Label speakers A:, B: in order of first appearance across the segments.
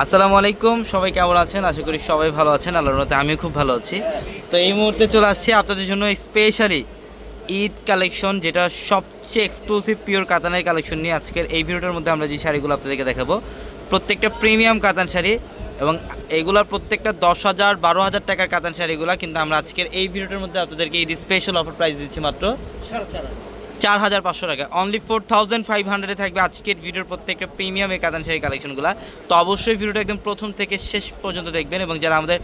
A: আসসালামু আলাইকুম, সবাই কেমন আছেন? আশা করি সবাই ভালো আছেন, আল্লাহর রহমতে আমিও খুব ভালো আছি। তো এই মুহূর্তে চলে আসছি আপনাদের জন্য স্পেশালি ঈদ কালেকশন যেটা সবচেয়ে এক্সক্লুসিভ পিওর কাতানের কালেকশন নিয়ে আজকের এই ভিডিওটার মধ্যে আমরা যে শাড়িগুলো আপনাদেরকে দেখাবো, প্রত্যেকটা প্রিমিয়াম কাতান শাড়ি এবং এইগুলোর প্রত্যেকটা দশ হাজার, বারো হাজার টাকার কাতান শাড়িগুলো কিন্তু আমরা আজকের এই ভিডিওটার মধ্যে আপনাদেরকে এই স্পেশাল অফার প্রাইস দিচ্ছি মাত্র
B: সাড়ে চার হাজার।
A: চার হাজার পাঁচশো টাকা। অনলি ফোর থাউজেন্ড ফাইভ হান্ড্রেডে থাকবে আজকের ভিডিওর প্রত্যেকটা প্রিমিয়াম এই কাতান শাড়ি কালেকশনগুলো তো অবশ্যই ভিডিওটা একদম প্রথম থেকে শেষ পর্যন্ত দেখবেন এবং যারা আমাদের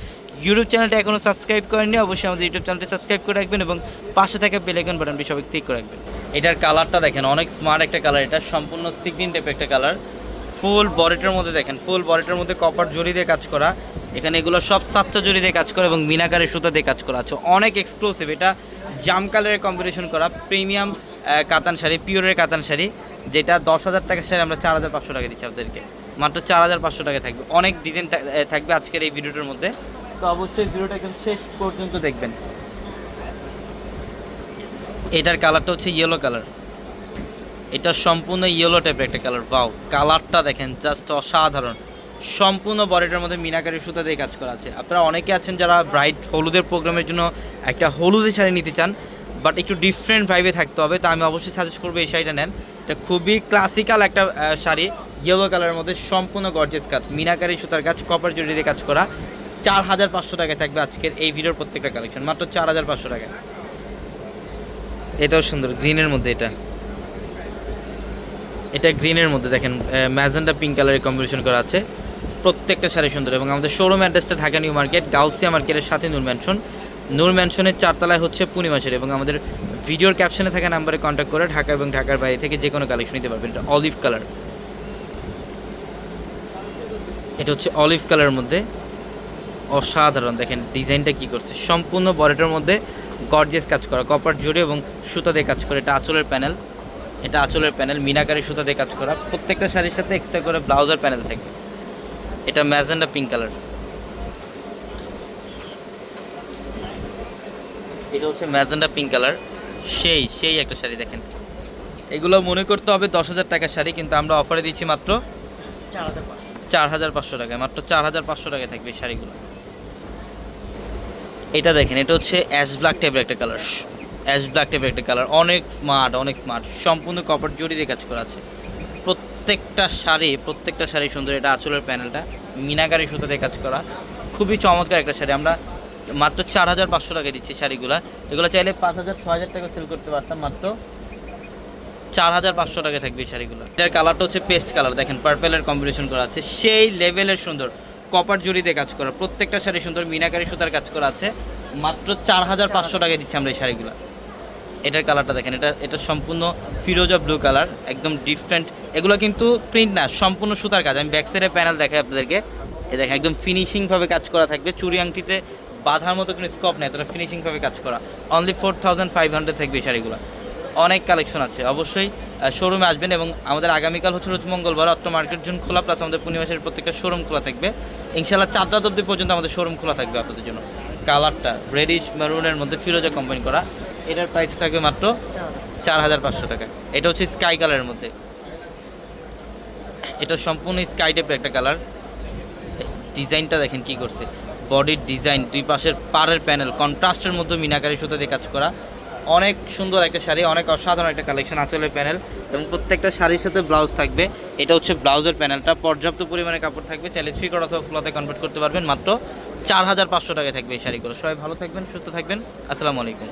A: ইউটিউব চ্যানেলটা এখনও সাবস্ক্রাইব করেননি, অবশ্যই আমাদের ইউটিউব চ্যানেলটি সাবস্ক্রাইব করে রাখবেন এবং পাশে থাকা বেলাইকন বাটনটি সবাই ক্লিক করে রাখবেন। এটার কালারটা দেখেন, অনেক স্মার্ট একটা কালার এটা, সম্পূর্ণ সিগনিন টাইপ একটা কালার ফুল বডিটার মধ্যে দেখেন ফুল বডিটার মধ্যে কপার জড়ি দিয়ে কাজ করা। এখানে এগুলো সব সাতটা জড়ি দিয়ে কাজ করা এবং মিনাকারের সুতা দিয়ে কাজ করা। আছে অনেক এক্সক্লুসিভ এটা জাম কালারের কম্বিনেশন করা। প্রিমিয়াম কাতান শাড়ি, পিওরের কাতান শাড়ি, যেটা দশ হাজার টাকার শাড়ি, আমরা চার হাজার পাঁচশো টাকা দিচ্ছি আপনাদেরকে। মাত্র চার হাজার পাঁচশো টাকা থাকবে। অনেক ডিজাইন থাকবে আজকের এই ভিডিওটার মধ্যে। তো অবশ্যই ভিডিওটা একদম শেষ পর্যন্ত দেখবেন। এটার কালারটা হচ্ছে ইয়েলো কালার এটা সম্পূর্ণ ইয়েলো টাইপের একটা কালার বাও কালারটা দেখেন জাস্ট অসাধারণ। সম্পূর্ণ বডিটার মধ্যে মিনাকারি সুতা দিয়ে কাজ করা আছে। আপনারা অনেকে আছেন যারা ব্রাইট হলুদের প্রোগ্রামের জন্য একটা হলুদের শাড়ি নিতে চান। বাট একটু ডিফারেন্ট ভাইবে থাকতে হবে, তো আমি অবশ্যই সাজেস্ট করব এই শাড়িটা নেন। এটা খুবই ক্লাসিক্যাল একটা শাড়ি। ইয়েলো কালারের মধ্যে সম্পূর্ণ গর্জেস কাজ মিনাকারি সুতার কাজ কপার জড়ি দিয়ে কাজ করা। চার হাজার পাঁচশো টাকায় থাকবে আজকের এই ভিডিওর প্রত্যেকটা কালেকশন মাত্র চার হাজার পাঁচশো টাকা এটাও সুন্দর গ্রিনের মধ্যে এটা। এটা গ্রিনের মধ্যে দেখেন ম্যাজেন্ডা পিঙ্ক কালারের কম্বিনেশন করা আছে। প্রত্যেকটা শাড়ি সুন্দর এবং আমাদের শোরুম অ্যাড্রেসটা ঢাকা নিউ মার্কেট, গাউসিয়া মার্কেটের সাথে নূর ম্যানশন নূর ম্যানশনের চারতলায় হচ্ছে পূর্ণিমা শাড়ি এবং আমাদের ভিডিওর ক্যাপশনে থাকা নাম্বারে কন্ট্যাক্ট করে ঢাকা এবং ঢাকার বাইরে থেকে যে কোনো কালেকশন নিতে পারবেন। এটা অলিভ কালার এটা হচ্ছে অলিভ কালারের মধ্যে। অসাধারণ। দেখেন ডিজাইনটা কি করছে? সম্পূর্ণ বডিটার মধ্যে গর্জেস কাজ করা। কপার জুড়ে এবং সুতা দিয়ে কাজ করে। এটা আঁচলের প্যানেল এটা আঁচলের প্যানেল মিনাকারি সুতা দিয়ে কাজ করা। প্রত্যেকটা শাড়ির সাথে এক্সট্রা করে ব্লাউজার প্যানেল থাকে। এটা ম্যাজেন্ডা পিঙ্ক কালার এটা হচ্ছে ম্যাজেন্ডা পিঙ্ক কালার সেই সেই একটা শাড়ি দেখেন। এগুলো মনে করতে হবে দশ হাজার টাকার শাড়ি, কিন্তু আমরা অফারে দিচ্ছি মাত্র
B: চার হাজার পাঁচশো
A: টাকায় মাত্র চার হাজার পাঁচশো টাকায় থাকবে এই শাড়িগুলো। এটা দেখেন, এটা হচ্ছে অ্যাশ ব্ল্যাক টাইপের একটা কালার অ্যাশ ব্ল্যাক টাইপের একটা কালার অনেক স্মার্ট অনেক স্মার্ট সম্পূর্ণ কপার জড়ি দিয়ে কাজ করা আছে। প্রত্যেকটা শাড়ি প্রত্যেকটা শাড়ি সুন্দর। এটা আঁচলের প্যানেলটা মিনাকারি সুতা দিয়ে কাজ করা। খুবই চমৎকার একটা শাড়ি। আমরা মাত্র চার হাজার পাঁচশো টাকা দিচ্ছি শাড়িগুলো। এগুলো চাইলে পাঁচ হাজার ছ হাজার টাকা সেল করতে পারতাম মাত্র। চার হাজার পাঁচশো টাকা থাকবে এই শাড়িগুলো। এটার কালারটা হচ্ছে পেস্ট কালার দেখেন পার্পেলের কম্বিনেশন করা আছে। সেই লেভেলের সুন্দর কপার জড়ি দিয়ে কাজ করা, প্রত্যেকটা শাড়ি সুন্দর মিনাকারি সুতার কাজ করা আছে। মাত্র চার হাজার পাঁচশো টাকা দিচ্ছি আমরা এই শাড়িগুলো। এটার কালারটা দেখেন, এটা এটা সম্পূর্ণ ফিরোজা ব্লু কালার একদম ডিফারেন্ট এগুলো কিন্তু প্রিন্ট না, সম্পূর্ণ সুতার কাজ। আমি ব্যাক সাইডের প্যানেল দেখাই আপনাদেরকে। এ দেখেন, একদম ফিনিশিংভাবে কাজ করা থাকবে। চুরি আংটিতে বাঁধার মতো কোনো স্কোপ নেই এতটা ফিনিশিংভাবে কাজ করা। Only four thousand five hundred থাকবে শাড়িগুলো। অনেক কালেকশন আছে, অবশ্যই শোরুমে আসবেন এবং আমাদের আগামীকাল হচ্ছে রোজ মঙ্গলবার, অত্র মার্কেট জোন খোলা প্লাস আমাদের পূর্ণিমাসের প্রত্যেকটা শোরুম খোলা থাকবে। ইনশাল্লাহ চার রাত অব্দি পর্যন্ত আমাদের শোরুম খোলা থাকবে আপনাদের জন্য। কালারটা রেডিশ মেরুনের মধ্যে ফিরোজা কোম্পানি করা। এটার প্রাইস থাকবে মাত্র চার হাজার পাঁচশো টাকা। এটা হচ্ছে স্কাই কালারের মধ্যে। এটা সম্পূর্ণ স্কাই টাইপের একটা কালার ডিজাইনটা দেখেন কি করছে। বডির ডিজাইন দুই পাশের পাড়ের প্যানেল, কন্ট্রাস্টের মধ্যে মিনাকারি সুতা দিয়ে কাজ করা। অনেক সুন্দর একটা শাড়ি, অনেক অসাধারণ একটা কালেকশন আঁচলের প্যানেল এবং প্রত্যেকটা শাড়ির সাথে ব্লাউজ থাকবে। এটা হচ্ছে ব্লাউজের প্যানেলটা, পর্যাপ্ত পরিমাণে কাপড় থাকবে, চাইলে থ্রি কট অথবা ফ্লোতে কনভার্ট করতে পারবেন। মাত্র চার হাজার পাঁচশো টাকায় থাকবে এই শাড়িগুলো। সবাই ভালো থাকবেন, সুস্থ থাকবেন। আসসালামু আলাইকুম।